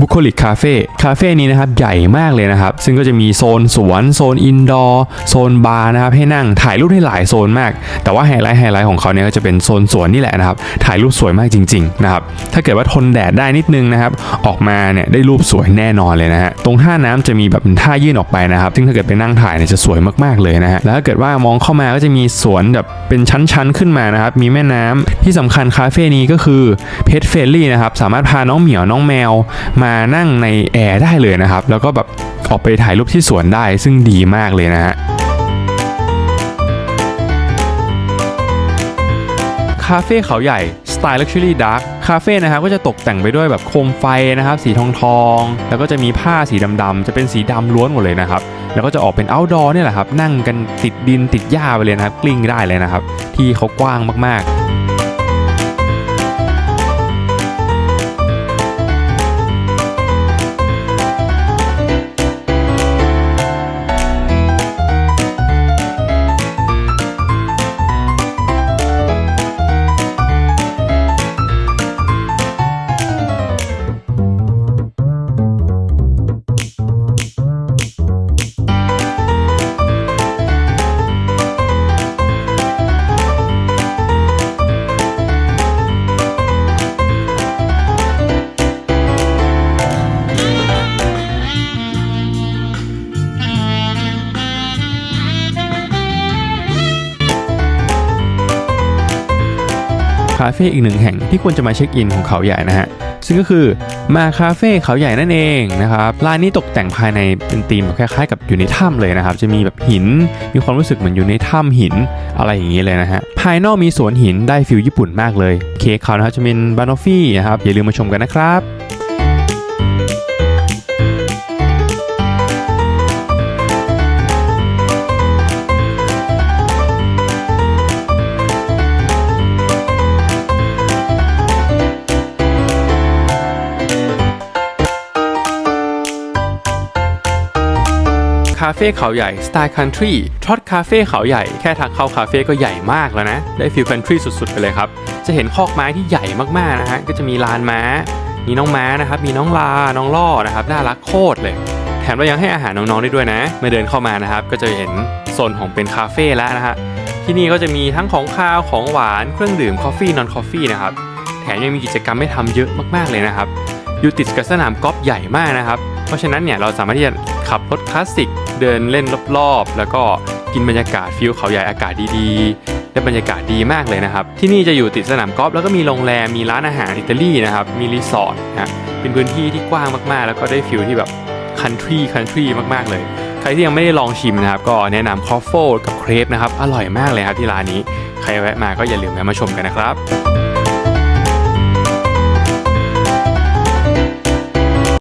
บุคลิกคาเฟ่คาเฟ่นี้นะครับใหญ่มากเลยนะครับ ซึ่งก็จะมีโซนสวน โซนอินดอร์ โซนบาร์นะครับให้นั่งถ่ายรูปให้หลายโซนมาก แต่ว่าไฮไลท์ไฮไลท์ของเขาเนี่ยก็จะเป็นโซนสวนนี่แหละนะครับ ถ่ายรูปสวยมากจริงๆนะครับ ถ้าเกิดว่าทนแดดได้นิดนึงนะครับ ออกมาเนี่ยได้รูปสวยแน่นอนเลยนะฮะ ตรงท่าน้ำจะมีแบบท่ายื่นออกไปนะครับ ซึ่งถ้าเกิดไปนั่งถ่ายเนี่ยจะสวยมากๆเลยนะฮะ แล้วถ้าเกิดว่ามองเข้ามาก็จะมีสวนแบบเป็นชั้นๆขึ้นมานะครับ มีแม่น้ำที่สำคัญคาเฟ่นี้ก็คือเพ t เฟรนลี่นะครับ สามารถพาน้องเหมียวน้องแมวมาานั่งในแอร์ได้เลยนะครับ แล้วก็แบบออกไปถ่ายรูปที่สวนได้ซึ่งดีมากเลยนะฮะคาเฟ่เขาใหญ่สไตล์ Luxury Dark คาเฟ่นะครับก็จะตกแต่งไปด้วยแบบโคมไฟนะครับ สีทองทองแล้วก็จะมีผ้าสีดำๆจะเป็นสีดำล้วนหมดเลยนะครับ แล้วก็จะออกเป็นอ outdoor เนี่ยแหละครับ นั่งกันติดดินติดหญ้าไปเลยนะครับ กลิ้งได้เลยนะครับ ที่เขากว้างมากๆาเฟ่อีกหนึ่งแห่งที่ควรจะมาเช็คอินของเขาใหญ่นะฮะ ซึ่งก็คือมาคาเฟ่เขาใหญ่นั่นเองนะครับร้านนี้ตกแต่งภายในเป็นธีมแบบคล้ายๆ กับอยู่ในถ้ำเลยนะครับ จะมีแบบหิน มีความรู้สึกเหมือนอยู่ในถ้ำหินอะไรอย่างนี้เลยนะฮะ ภายนอกมีสวนหินได้ฟิลญี่ปุ่นมากเลย เค้กเขานะครับจะเป็นบานอฟฟี่นะครับอย่าลืมมาชมกันนะครับ คาเฟ่เขาใหญ่สไตล์คันทรีทรอตคาเฟ่เขาใหญ่แค่ทางเข้าคาเฟ่ก็ใหญ่มากแล้วนะ ได้ฟิลคันทรีสุดๆ ไปเลยครับ จะเห็นคอกไม้ที่ใหญ่มากๆนะฮะก็จะมีลานม้า มีน้องม้านะครับ มีน้องลา น้องล่อนะครับน่ารักโคตรเลยแถมเรายังให้อาหารน้องๆได้ด้วยนะ เมื่อเดินเข้ามานะครับ ก็จะเห็นโซนของเป็นคาเฟ่แล้วนะฮะที่นี่ก็จะมีทั้งของคาวของหวานเครื่องดื่มคอฟฟี่นอนคอฟฟี่นะครับแถมยังมีกิจกรรมให้ทำเยอะมากๆเลยนะครับอยู่ติดกับสนามกอล์ฟใหญ่มากนะครับ เพราะฉะนั้นเนี่ยเราสามารถที่จะขับรถคลาสสิกเดินเล่นรอบๆ แล้วก็กินบรรยากาศฟิลเขาใหญ่อากาศดีๆ และบรรยากาศดีมากเลยนะครับ ที่นี่จะอยู่ติดสนามกอล์ฟแล้วก็มีโรงแรมมีร้านอาหารอิตาลีนะครับ มีรีสอร์ทนะเป็นพื้นที่ที่กว้างมากๆ แล้วก็ได้ฟิลที่แบบคันทรีคันทรีมากๆเลย ใครที่ยังไม่ได้ลองชิมนะครับ ก็แนะนำคอฟเฟิลกับเครปนะครับ อร่อยมากเลยครับที่ร้านนี้ ใครแวะมาก็อย่าลืมแวะมาชมกันนะครับ